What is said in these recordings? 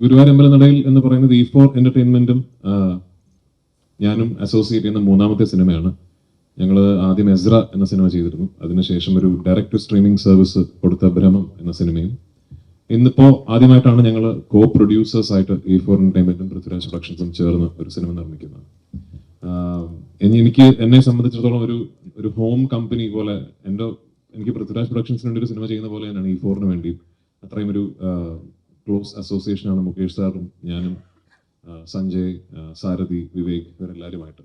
ഗുരുവായൂർ അമ്പലനടയിൽ എന്ന് പറയുന്നത് E four എന്റർടൈൻമെന്റും ഞാനും അസോസിയേറ്റ് ചെയ്യുന്ന മൂന്നാമത്തെ സിനിമയാണ്. ഞങ്ങൾ ആദ്യം എസ്ര എന്ന സിനിമ ചെയ്തിരുന്നു. അതിനുശേഷം ഒരു ഡയറക്ട് സ്ട്രീമിംഗ് സർവീസ് കൊടുത്ത ഭ്രമം എന്ന സിനിമയും. ഇന്നിപ്പോ ആദ്യമായിട്ടാണ് ഞങ്ങൾ കോ പ്രൊഡ്യൂസേഴ്സ് ആയിട്ട് ഇ ഫോർ എന്റർടൈൻമെന്റും പൃഥ്വിരാജ് പ്രൊഡക്ഷൻസും ചേർന്ന് ഒരു സിനിമ നിർമ്മിക്കുന്നത്. ഇനി എനിക്ക് എന്നെ സംബന്ധിച്ചിടത്തോളം ഒരു ഒരു ഹോം കമ്പനി പോലെ എന്റെ എനിക്ക് പൃഥ്വിരാജ് പ്രൊഡക്ഷൻസിന് വേണ്ടി ഒരു സിനിമ ചെയ്യുന്ന പോലെ തന്നെയാണ് ഈ ഫോറിന് വേണ്ടി അത്രയും ഒരു ക്ലോസ് അസോസിയേഷൻ ആണ് മുകേഷ് സാറും ഞാനും സഞ്ജയ് സാരഥി വിവേക് ഇവരെല്ലാവരുമായിട്ട്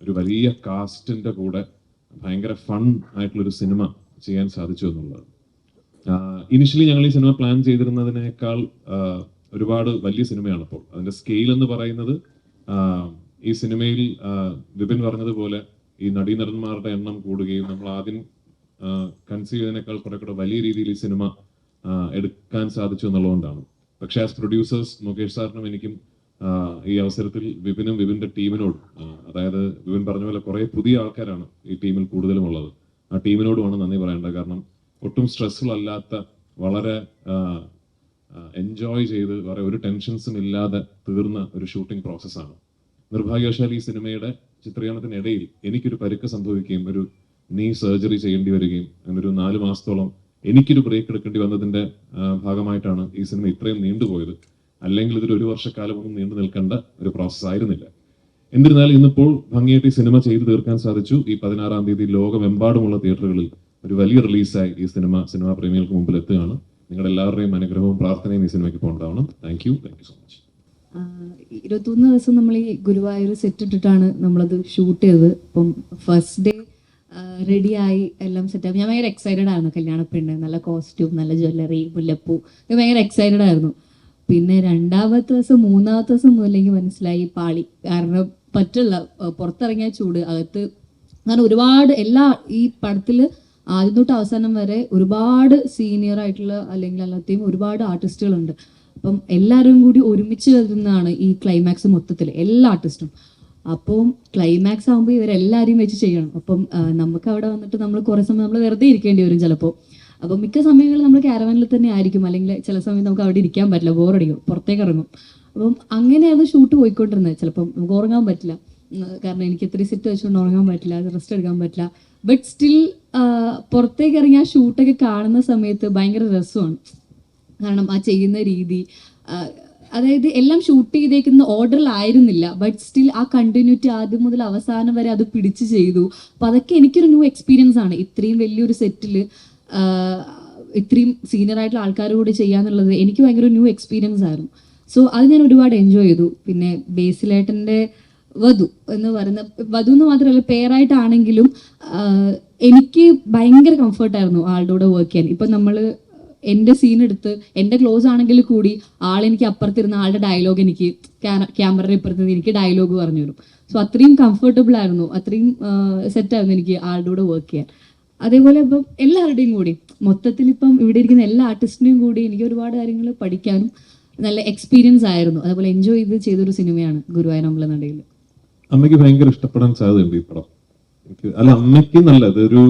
ഒരു വലിയ കാസ്റ്റിന്റെ കൂടെ ഭയങ്കര ഫൺ ആയിട്ടുള്ളൊരു സിനിമ ചെയ്യാൻ സാധിച്ചു എന്നുള്ളത് ഇനിഷ്യലി ഞങ്ങൾ ഈ സിനിമ പ്ലാൻ ചെയ്തിരുന്നതിനേക്കാൾ ഒരുപാട് വലിയ സിനിമയാണ് ഇപ്പോൾ. അതിന്റെ സ്കെയിൽ എന്ന് പറയുന്നത് ഈ സിനിമയിൽ വിപിൻ പറഞ്ഞതുപോലെ ഈ നടീനടന്മാരുടെ എണ്ണം കൂടുകയും നമ്മൾ ആദ്യം കൺസീവ് ചെയ്തതിനേക്കാൾ കുറെ കൂടെ വലിയ രീതിയിൽ ഈ സിനിമ എടുക്കാൻ സാധിച്ചു എന്നുള്ളതുകൊണ്ടാണ്. പക്ഷെ ആസ് പ്രൊഡ്യൂസേഴ്സ് മുകേഷ് സാറിനും എനിക്കും ഈ അവസരത്തിൽ വിപിനും വിപിന്റെ ടീമിനോടും അതായത് വിപിൻ പറഞ്ഞ പോലെ കുറെ പുതിയ ആൾക്കാരാണ് ഈ ടീമിൽ കൂടുതലും ഉള്ളത് ആ ടീമിനോടുമാണ് നന്ദി പറയേണ്ടത്. കാരണം ഒട്ടും സ്ട്രെസ്ഫുൾ അല്ലാത്ത വളരെ എൻജോയ് ചെയ്ത് വേറെ ഒരു ടെൻഷൻസും ഇല്ലാതെ തീർന്ന ഒരു ഷൂട്ടിംഗ് പ്രോസസ്സാണ് നിർഭാഗ്യവശാൽ ഈ സിനിമയുടെ ചിത്രീകരണത്തിനിടയിൽ എനിക്കൊരു പരുക്ക് സംഭവിക്കുകയും ഒരു നീ സർജറി ചെയ്യേണ്ടി വരികയും അങ്ങനെ ഒരു നാല് മാസത്തോളം എനിക്കൊരു ബ്രേക്ക് എടുക്കേണ്ടി വന്നതിന്റെ ഭാഗമായിട്ടാണ് ഈ സിനിമ ഇത്രയും നീണ്ടുപോയത്. അല്ലെങ്കിൽ ഇതിൽ ഒരു വർഷക്കാലം ഒന്നും നീണ്ടു നിൽക്കേണ്ട ഒരു പ്രോസസ് ആയിരുന്നില്ല. എന്നിരുന്നാലും ഇന്നിപ്പോൾ ഭംഗിയായിട്ട് ഈ സിനിമ ചെയ്തു തീർക്കാൻ സാധിച്ചു. ഈ പതിനാറാം തീയതി ലോകമെമ്പാടുമുള്ള തിയേറ്ററുകളിൽ ഒരു വലിയ റിലീസായി ഈ സിനിമ സിനിമാ പ്രേമികൾക്ക് മുമ്പിൽ എത്തുകയാണ്. നിങ്ങളുടെ എല്ലാവരുടെയും അനുഗ്രഹവും പ്രാർത്ഥനയും ഈ സിനിമയ്ക്ക് പോകേണ്ടതാണ്. Thank you thank you so much ഇരുപത്തൊന്ന് ദിവസം നമ്മൾ ഈ ഗുരുവായൂർ സെറ്റ് ഇട്ടിട്ടാണ് നമ്മളത് ഷൂട്ട് ചെയ്തത്. അപ്പം ഫസ്റ്റ് ഡേ റെഡിയായി എല്ലാം സെറ്റപ്പ് ഞാൻ ഭയങ്കര എക്സൈറ്റഡ് ആയിരുന്നു കല്യാണ പെണ്ണ് നല്ല കോസ്റ്റ്യൂം നല്ല ജ്വല്ലറി മുല്ലപ്പൂ. ഇത് ഭയങ്കര എക്സൈറ്റഡ് ആയിരുന്നു. പിന്നെ രണ്ടാമത്തെ ദിവസം മൂന്നാമത്തെ ദിവസം മുതലെങ്കിൽ മനസ്സിലായി പാളി. കാരണം പറ്റില്ല പുറത്തിറങ്ങിയ ചൂട് അകത്ത് കാരണം ഒരുപാട് എല്ലാ ഈ പടത്തിൽ ആദ്യം തൊട്ട് അവസാനം വരെ ഒരുപാട് സീനിയർ ആയിട്ടുള്ള അല്ലെങ്കിൽ അല്ലാത്തയും ഒരുപാട് ആർട്ടിസ്റ്റുകളുണ്ട് അപ്പം എല്ലാവരും കൂടി ഒരുമിച്ച് വരുന്നതാണ് ഈ ക്ലൈമാക്സ് മൊത്തത്തിൽ എല്ലാ ആർട്ടിസ്റ്റും അപ്പം ക്ലൈമാക്സ് ആകുമ്പോൾ ഇവരെല്ലാവരെയും വെച്ച് ചെയ്യണം. അപ്പം നമുക്ക് അവിടെ വന്നിട്ട് നമ്മൾ കുറേ സമയം നമ്മൾ വെറുതെ ഇരിക്കേണ്ടി വരും ചിലപ്പോൾ അപ്പം മിക്ക സമയങ്ങളിൽ നമ്മൾ കാരവാനിൽ തന്നെ ആയിരിക്കും. അല്ലെങ്കിൽ ചില സമയം നമുക്ക് അവിടെ ഇരിക്കാൻ പറ്റില്ല. ബോറടിക്കും പുറത്തേക്ക് ഇറങ്ങും. അപ്പം അങ്ങനെയാണ് ഷൂട്ട് പോയിക്കൊണ്ടിരുന്നത്. ചിലപ്പം നമുക്ക് ഉറങ്ങാൻ പറ്റില്ല. കാരണം എനിക്ക് ഇത്രയും സെറ്റ് വെച്ചുകൊണ്ട് ഉറങ്ങാൻ പറ്റില്ല. റെസ്റ്റ് എടുക്കാൻ പറ്റില്ല. ബട്ട് സ്റ്റിൽ പുറത്തേക്ക് ഇറങ്ങി ആ ഷൂട്ടൊക്കെ കാണുന്ന സമയത്ത് ഭയങ്കര രസമാണ്. കാരണം ആ ചെയ്യുന്ന രീതി അതായത് എല്ലാം ഷൂട്ട് ചെയ്തേക്കുന്ന ഓർഡറിലായിരുന്നില്ല ബട്ട് സ്റ്റിൽ ആ കണ്ടിന്യൂറ്റി ആദ്യം മുതൽ അവസാനം വരെ അത് പിടിച്ച് ചെയ്തു. അപ്പൊ അതൊക്കെ എനിക്കൊരു ന്യൂ എക്സ്പീരിയൻസ് ആണ്. ഇത്രയും വലിയൊരു സെറ്റിൽ ഇത്രയും സീനിയർ ആയിട്ടുള്ള ആൾക്കാർ കൂടെ ചെയ്യാന്നുള്ളത് എനിക്ക് ഭയങ്കര ന്യൂ എക്സ്പീരിയൻസ് ആയിരുന്നു. സോ അത് ഞാൻ ഒരുപാട് എൻജോയ് ചെയ്തു. പിന്നെ ബേസിലേട്ടന്റെ വധു എന്ന് പറയുന്ന വധു എന്ന് മാത്രമല്ല പേരായിട്ടാണെങ്കിലും എനിക്ക് ഭയങ്കര കംഫർട്ടായിരുന്നു ആളുടെ കൂടെ വർക്ക് ചെയ്യാൻ. ഇപ്പം നമ്മൾ എന്റെ സീൻ എടുത്ത് എന്റെ ക്ലോസ് ആണെങ്കിൽ കൂടി ആളെനിക്ക് അപ്പുറത്തിരുന്ന ആളുടെ ഡയലോഗ് എനിക്ക് ക്യാമറയുടെ ഇപ്പുറത്ത് എനിക്ക് ഡയലോഗ് പറഞ്ഞു തരും. സോ അത്രയും കംഫർട്ടബിൾ ആയിരുന്നു. അത്രയും സെറ്റായിരുന്നു എനിക്ക് ആളുടെ കൂടെ വർക്ക് ചെയ്യാൻ. അതേപോലെ ഇപ്പം എല്ലാവരുടെയും കൂടി മൊത്തത്തിൽ ഇപ്പം ഇവിടെ ഇരിക്കുന്ന എല്ലാ ആർട്ടിസ്റ്റിനെയും കൂടി എനിക്ക് ഒരുപാട് കാര്യങ്ങൾ പഠിക്കാനും നല്ല എക്സ്പീരിയൻസ് ആയിരുന്നു. അതേപോലെ എൻജോയ് ചെയ്ത് ചെയ്തൊരു സിനിമയാണ് ഗുരുവായൂർ നടയിൽ അമ്മയ്ക്ക് ഭയങ്കര ഇഷ്ടപ്പെടാൻ സാധ്യതയുണ്ട് ഈ പടം. അല്ല അമ്മയ്ക്ക് നല്ല ഇതൊരു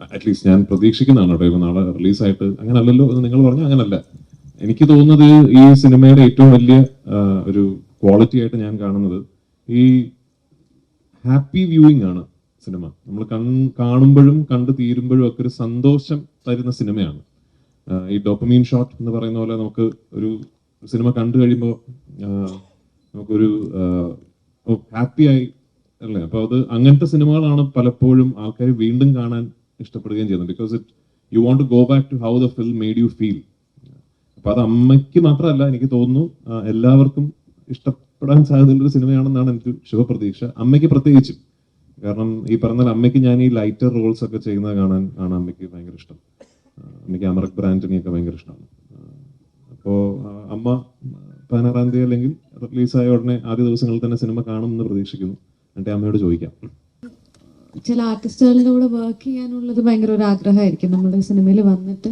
അറ്റ്ലീസ്റ്റ് ഞാൻ പ്രതീക്ഷിക്കുന്നതാണ് കേട്ടോ ഇപ്പൊ നാളെ റിലീസായിട്ട്. അങ്ങനെ അല്ലല്ലോ എന്ന് നിങ്ങൾ പറഞ്ഞു? അങ്ങനല്ല. എനിക്ക് തോന്നുന്നത് ഈ സിനിമയുടെ ഏറ്റവും വലിയ ഒരു ക്വാളിറ്റി ആയിട്ട് ഞാൻ കാണുന്നത് ഈ ഹാപ്പി വ്യൂയിങ് ആണ് സിനിമ. നമ്മൾ കൺ കാണുമ്പോഴും കണ്ടു തീരുമ്പോഴും ഒക്കെ ഒരു സന്തോഷം തരുന്ന സിനിമയാണ്. ഈ ഡോപ്പമീൻ ഷോട്ട് എന്ന് പറയുന്ന പോലെ നമുക്ക് ഒരു സിനിമ കണ്ടു കഴിയുമ്പോൾ നമുക്കൊരു ഹാപ്പി ആയി അല്ലേ? അപ്പോൾ അത് അങ്ങനത്തെ സിനിമകളാണ് പലപ്പോഴും ആൾക്കാർ വീണ്ടും കാണാൻ ഇഷ്ടപ്പെടുകയും ചെയ്യുന്നു. Because it you want to go back to how the film made you feel അപ്പൊ അത് അമ്മയ്ക്ക് മാത്രമല്ല എനിക്ക് തോന്നുന്നു എല്ലാവർക്കും ഇഷ്ടപ്പെടാൻ സാധ്യതയുള്ള ഒരു സിനിമയാണെന്നാണ് എനിക്ക് ശുഭപ്രതീക്ഷ. അമ്മയ്ക്ക് പ്രത്യേകിച്ചും. കാരണം ഈ പറഞ്ഞ അമ്മയ്ക്ക് ഞാൻ ഈ ലൈറ്റർ റോൾസ് ഒക്കെ ചെയ്യുന്നത് കാണാൻ ആണ് അമ്മയ്ക്ക് ഭയങ്കര ഇഷ്ടം. അമ്മയ്ക്ക് അമറക് ബ്രാൻഡിനെയൊക്കെ ഭയങ്കര ഇഷ്ടമാണ്. അപ്പോ അമ്മ പതിനാറാം തീയതി അല്ലെങ്കിൽ റിലീസായ ഉടനെ ആദ്യ ദിവസങ്ങളിൽ തന്നെ സിനിമ കാണുമെന്ന് പ്രതീക്ഷിക്കുന്നു. എന്നിട്ട് അമ്മയോട് ചോദിക്കാം. ചില ആർട്ടിസ്റ്റുകളുടെ കൂടെ വർക്ക് ചെയ്യാനുള്ളത് ഭയങ്കര ഒരു ആഗ്രഹമായിരിക്കും. നമ്മുടെ സിനിമയിൽ വന്നിട്ട്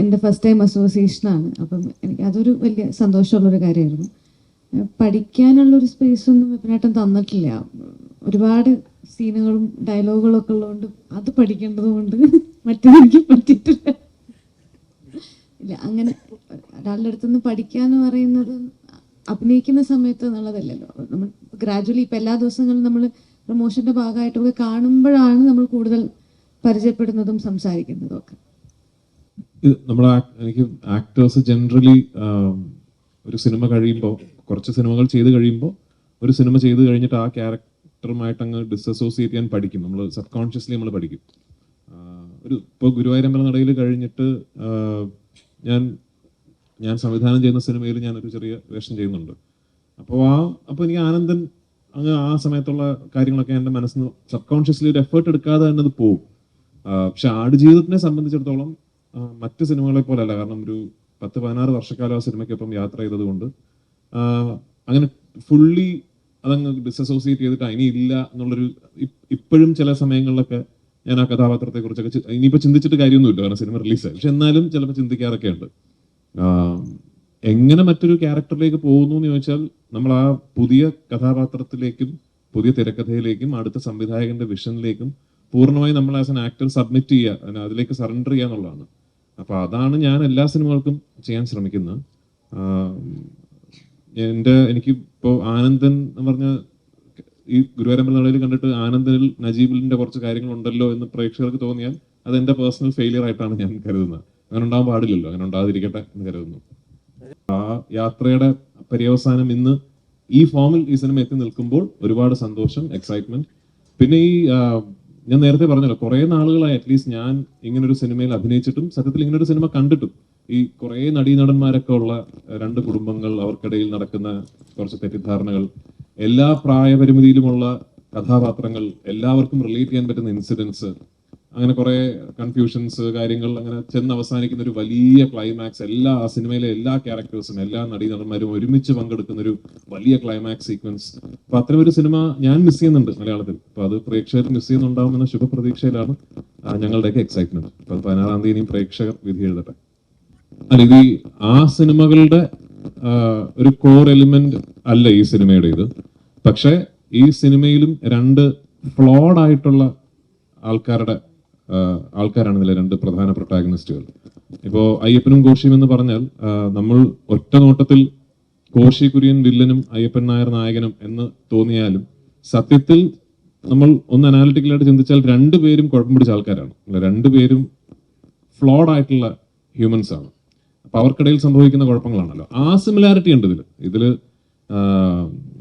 എന്റെ ഫസ്റ്റ് ടൈം അസോസിയേഷനാണ് അപ്പം എനിക്ക് അതൊരു വലിയ സന്തോഷമുള്ളൊരു കാര്യമായിരുന്നു. പഠിക്കാനുള്ളൊരു സ്പേസ് ഒന്നും വിപിനേട്ടൻ തന്നിട്ടില്ല. ഒരുപാട് സീനുകളും ഡയലോഗുകളും ഒക്കെ ഉള്ളതുകൊണ്ട് അത് പഠിക്കേണ്ടത് കൊണ്ട് മറ്റേത് എനിക്ക് പറ്റിയിട്ടില്ല. ഇല്ല അങ്ങനെ ഒരാളുടെ അടുത്തുനിന്ന് പഠിക്കുക എന്ന് പറയുന്നത് അഭിനയിക്കുന്ന സമയത്ത് എന്നുള്ളതല്ലല്ലോ. നമ്മൾ ഗ്രാജുവലി ഇപ്പം എല്ലാ ദിവസങ്ങളും നമ്മൾ പ്രൊമോഷന്റെ ഭാഗമായിട്ടൊക്കെ കാണുമ്പോഴാണ് നമ്മൾ കൂടുതൽ പരിചയപ്പെടുന്നതും സംസാരിക്കുന്നതും ഒക്കെ. എനിക്ക് ആക്ടേഴ്സ് ജനറലി ഒരു സിനിമ കഴിയുമ്പോൾ കുറച്ച് സിനിമകൾ ചെയ്ത് കഴിയുമ്പോൾ ഒരു സിനിമ ചെയ്ത് കഴിഞ്ഞിട്ട് ആ ക്യാരക്ടറുമായിട്ട് അങ്ങ് ഡിസസോസിയേറ്റ് ചെയ്യാൻ പഠിക്കും. നമ്മൾ സബ് കോൺഷ്യസ്ലി നമ്മൾ പഠിക്കും ഒരു ഇപ്പോൾ ഗുരുവായൂരമ്പല നടയിൽ കഴിഞ്ഞിട്ട് ഞാൻ ഞാൻ സംവിധാനം ചെയ്യുന്ന സിനിമയിൽ ഞാൻ ഒരു ചെറിയ വേഷം ചെയ്യുന്നുണ്ട്. അപ്പോൾ ആ അപ്പോൾ എനിക്ക് ആനന്ദൻ അങ്ങ് ആ സമയത്തുള്ള കാര്യങ്ങളൊക്കെ എന്റെ മനസ്സിൽ സബ് കോൺഷ്യസ്ലി ഒരു എഫേർട്ട് എടുക്കാതെ തന്നെ അത് പോകും പക്ഷെ ആടുജീവിതത്തിനെ സംബന്ധിച്ചിടത്തോളം മറ്റ് സിനിമകളെ പോലെയല്ല കാരണം ഒരു പത്ത് പതിനാറ് വർഷക്കാലം ആ സിനിമയ്ക്കൊപ്പം യാത്ര ചെയ്തത് കൊണ്ട് അങ്ങനെ ഫുള്ളി അതങ്ങ് ഡിസസോസിയേറ്റ് ചെയ്തിട്ട് ഇനി ഇല്ല എന്നുള്ളൊരു ഇപ്പോഴും ചില സമയങ്ങളിലൊക്കെ ഞാൻ ആ കഥാപാത്രത്തെ കുറിച്ചൊക്കെ ഇനിയിപ്പോൾ ചിന്തിച്ചിട്ട് കാര്യമൊന്നുമില്ല. കാരണം സിനിമ റിലീസായി പക്ഷെ എന്നാലും ചിലപ്പോൾ ചിന്തിക്കാറൊക്കെ ഉണ്ട് എങ്ങനെ മറ്റൊരു ക്യാരക്ടറിലേക്ക് പോകുന്നു എന്ന് ചോദിച്ചാൽ നമ്മൾ ആ പുതിയ കഥാപാത്രത്തിലേക്കും പുതിയ തിരക്കഥയിലേക്കും അടുത്ത സംവിധായകന്റെ വിഷനിലേക്കും പൂർണമായി നമ്മൾ ആസ് എൻ ആക്ടർ സബ്മിറ്റ് ചെയ്യുക അതിലേക്ക് സറണ്ടർ ചെയ്യുക എന്നുള്ളതാണ്. അപ്പൊ അതാണ് ഞാൻ എല്ലാ സിനിമകൾക്കും ചെയ്യാൻ ശ്രമിക്കുന്നത്. എന്റെ എനിക്ക് ഇപ്പോൾ ആനന്ദൻ എന്ന് പറഞ്ഞ ഈ ഗുരുവായൂരമ്പല നടയിൽ കണ്ടിട്ട് ആനന്ദനിൽ നജീബിലിന്റെ കുറച്ച് കാര്യങ്ങളുണ്ടല്ലോ എന്ന് പ്രേക്ഷകർക്ക് തോന്നിയാൽ അത് എന്റെ പേഴ്സണൽ ഫെയിലിയർ ആയിട്ടാണ് ഞാൻ കരുതുന്നത്. അങ്ങനെ ഉണ്ടാകാൻ പാടില്ലല്ലോ അങ്ങനെ ഉണ്ടാകാതിരിക്കട്ടെ എന്ന് കരുതുന്നു. ആ യാത്രയുടെ പര്യവസാനം ഇന്ന് ഈ ഫോമിൽ ഈ സിനിമ എത്തി നിൽക്കുമ്പോൾ ഒരുപാട് സന്തോഷം എക്സൈറ്റ്മെന്റ് പിന്നെ ഈ ഞാൻ നേരത്തെ പറഞ്ഞല്ലോ കുറെ നാളുകളായി അറ്റ്ലീസ്റ്റ് ഞാൻ ഇങ്ങനൊരു സിനിമയിൽ അഭിനയിച്ചിട്ടും സത്യത്തിൽ ഇങ്ങനൊരു സിനിമ കണ്ടിട്ടും. ഈ കുറെ നടീനടന്മാരൊക്കെ ഉള്ള രണ്ട് കുടുംബങ്ങൾ അവർക്കിടയിൽ നടക്കുന്ന കുറച്ച് തെറ്റിദ്ധാരണകൾ എല്ലാ പ്രായപരിമിതിയിലുമുള്ള കഥാപാത്രങ്ങൾ എല്ലാവർക്കും റിലേറ്റ് ചെയ്യാൻ പറ്റുന്ന ഇൻസിഡൻസ് അങ്ങനെ കുറെ കൺഫ്യൂഷൻസ് കാര്യങ്ങൾ അങ്ങനെ ചെന്ന് അവസാനിക്കുന്ന ഒരു വലിയ ക്ലൈമാക്സ് എല്ലാ സിനിമയിലെ എല്ലാ ക്യാരക്ടേഴ്സും എല്ലാ നടീനടന്മാരും ഒരുമിച്ച് പങ്കെടുക്കുന്ന ഒരു വലിയ ക്ലൈമാക്സ് സീക്വൻസ് അപ്പൊ അത്തരം ഒരു സിനിമ ഞാൻ മിസ് ചെയ്യുന്നുണ്ട് മലയാളത്തിൽ. അപ്പൊ അത് പ്രേക്ഷകർ മിസ് ചെയ്യുന്നുണ്ടാവുമെന്ന ശുഭപ്രതീക്ഷയിലാണ് ഞങ്ങളുടെയൊക്കെ എക്സൈറ്റ്മെന്റ് അപ്പൊ പതിനാറാം തീയതി പ്രേക്ഷകർ വിധി എഴുതട്ടെ. അല്ല ഇത് ആ സിനിമകളുടെ ഒരു കോർ എലിമെന്റ് അല്ല ഈ സിനിമയുടെ ഇത്. പക്ഷേ ഈ സിനിമയിലും രണ്ട് ഫ്ലോഡ് ആയിട്ടുള്ള ആൾക്കാരുടെ ആൾക്കാരാണ് ഇതിലെ രണ്ട് പ്രധാന പ്രൊട്ടാഗനിസ്റ്റുകൾ ഇപ്പോൾ അയ്യപ്പനും കോശിയും എന്ന് പറഞ്ഞാൽ നമ്മൾ ഒറ്റ നോട്ടത്തിൽ കോശി കുര്യൻ വില്ലനും അയ്യപ്പൻ നായർ നായകനും എന്ന് തോന്നിയാലും സത്യത്തിൽ നമ്മൾ ഒന്ന് അനാലിറ്റിക്കലായിട്ട് ചിന്തിച്ചാൽ രണ്ടുപേരും കുഴപ്പം പിടിച്ച ആൾക്കാരാണ്. അല്ല, രണ്ടുപേരും ഫ്ലോഡ് ആയിട്ടുള്ള ഹ്യൂമൻസ് ആണ്. അപ്പൊ അവർക്കിടയിൽ സംഭവിക്കുന്ന കുഴപ്പങ്ങളാണല്ലോ. ആ സിമിലാരിറ്റി ഉണ്ട് ഇതിൽ ഇതിൽ